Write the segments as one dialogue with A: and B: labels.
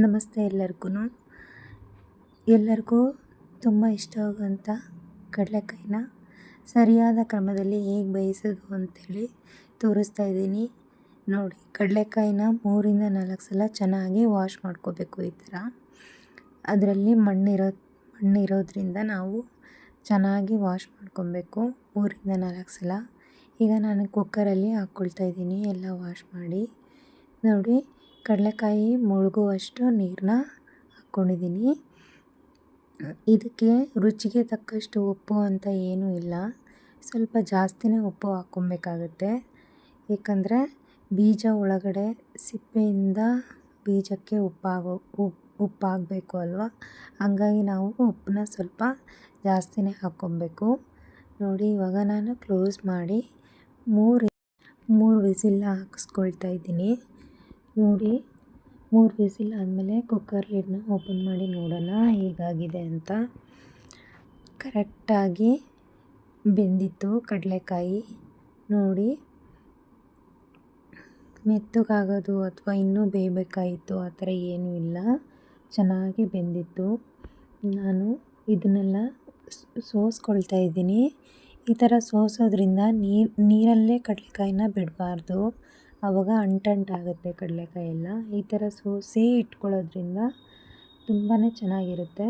A: ನಮಸ್ತೆ ಎಲ್ಲರಿಗೂ. ಎಲ್ಲರಿಗೂ ತುಂಬ ಇಷ್ಟವಾಗುವಂಥ ಕಡಲೆಕಾಯಿನ ಸರಿಯಾದ ಕ್ರಮದಲ್ಲಿ ಹೇಗೆ ಬೇಯಿಸೋದು ಅಂತೇಳಿ ತೋರಿಸ್ತಾ ಇದ್ದೀನಿ. ನೋಡಿ, ಕಡಲೆಕಾಯಿನ ಮೂರಿಂದ ನಾಲ್ಕು ಸಲ ಚೆನ್ನಾಗಿ ವಾಶ್ ಮಾಡ್ಕೋಬೇಕು ಈ ಥರ. ಅದರಲ್ಲಿ ಮಣ್ಣಿರೋ, ಮಣ್ಣಿರೋದ್ರಿಂದ ನಾವು ಚೆನ್ನಾಗಿ ವಾಶ್ ಮಾಡ್ಕೊಬೇಕು ಮೂರಿಂದ ನಾಲ್ಕು ಸಲ. ಈಗ ನಾನು ಕುಕ್ಕರಲ್ಲಿ ಹಾಕ್ಕೊಳ್ತಾ ಇದ್ದೀನಿ, ಎಲ್ಲ ವಾಶ್ ಮಾಡಿ. ನೋಡಿ ಕಡಲೆಕಾಯಿ ಮುಳುಗುವಷ್ಟು ನೀರನ್ನ ಹಾಕ್ಕೊಂಡಿದ್ದೀನಿ. ಇದಕ್ಕೆ ರುಚಿಗೆ ತಕ್ಕಷ್ಟು ಉಪ್ಪು ಅಂತ ಏನೂ ಇಲ್ಲ. ಸ್ವಲ್ಪ ಜಾಸ್ತಿನೇ ಉಪ್ಪು ಹಾಕ್ಕೊಬೇಕಾಗತ್ತೆ. ಏಕೆಂದರೆ ಬೀಜ ಒಳಗಡೆ ಸಿಪ್ಪೆಯಿಂದ ಬೀಜಕ್ಕೆ ಉಪ್ಪಾಗೋ ಉಪ್ಪು ಉಪ್ಪಾಗಬೇಕು ಅಲ್ವಾ? ಹಂಗಾಗಿ ನಾವು ಉಪ್ಪನ್ನ ಸ್ವಲ್ಪ ಜಾಸ್ತಿನೇ ಹಾಕ್ಕೊಬೇಕು. ನೋಡಿ, ಇವಾಗ ನಾನು ಕ್ಲೋಸ್ ಮಾಡಿ ಮೂರು ಮೂರು ವಿಸಿಲ್ನ ಹಾಕಿಸ್ಕೊಳ್ತಾ ಇದ್ದೀನಿ. ನೋಡಿ ಮೂರು ವಿಸಿಲ್ ಆದಮೇಲೆ ಕುಕ್ಕರ್ ಲಿಡ್ನ ಓಪನ್ ಮಾಡಿ ನೋಡೋಣ ಹೇಗಾಗಿದೆ ಅಂತ. ಕರೆಕ್ಟಾಗಿ ಬೆಂದಿತ್ತು ಕಡಲೆಕಾಯಿ. ನೋಡಿ, ಮೆತ್ತಗಾಗೋದು ಅಥವಾ ಇನ್ನೂ ಬೇಯಬೇಕಾಯಿತು ಆ ಥರ ಏನೂ ಇಲ್ಲ. ಚೆನ್ನಾಗಿ ಬೆಂದಿತ್ತು. ನಾನು ಇದನ್ನೆಲ್ಲ ಸೋಸ್ಕೊಳ್ತಾ ಇದ್ದೀನಿ. ಈ ಥರ ಸೋಸೋದ್ರಿಂದ ನೀರು ನೀರಲ್ಲೇ ಕಡಲೆಕಾಯಿನ ಬಿಡಬಾರ್ದು. ಆವಾಗ ಅಂಟಂಟಾಗುತ್ತೆ ಕಡಲೆಕಾಯಿ ಎಲ್ಲ ಈ ಥರ ಸೋಸಿ ಇಟ್ಕೊಳ್ಳೋದ್ರಿಂದ ತುಂಬಾ ಚೆನ್ನಾಗಿರುತ್ತೆ.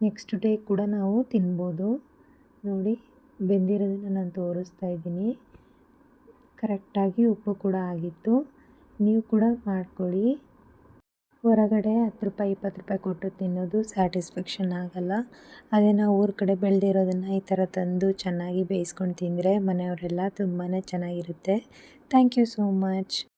A: ನೆಕ್ಸ್ಟ್ ಡೇ ಕೂಡ ನಾವು ತಿನ್ಬೋದು. ನೋಡಿ, ಬೆಂದಿರೋದನ್ನು ನಾನು ತೋರಿಸ್ತಾ ಇದ್ದೀನಿ. ಕರೆಕ್ಟಾಗಿ ಉಪ್ಪು ಕೂಡ ಆಗಿತ್ತು. ನೀವು ಕೂಡ ಮಾಡ್ಕೊಳ್ಳಿ. ಹೊರಗಡೆ ಹತ್ತು ರೂಪಾಯಿ, ಇಪ್ಪತ್ತು ರೂಪಾಯಿ ಕೊಟ್ಟು ತಿನ್ನೋದು ಸ್ಯಾಟಿಸ್ಫ್ಯಾಕ್ಷನ್ ಆಗಲ್ಲ. ಅದೇ ನಾವು ಊರ ಕಡೆ ಬೆಳೆದಿರೋದನ್ನು ಈ ಥರ ತಂದು ಚೆನ್ನಾಗಿ ಬೇಯಿಸ್ಕೊಂಡು ತಿಂದರೆ ಮನೆಯವರೆಲ್ಲ ತುಂಬಾ ಚೆನ್ನಾಗಿರುತ್ತೆ. Thank you so much.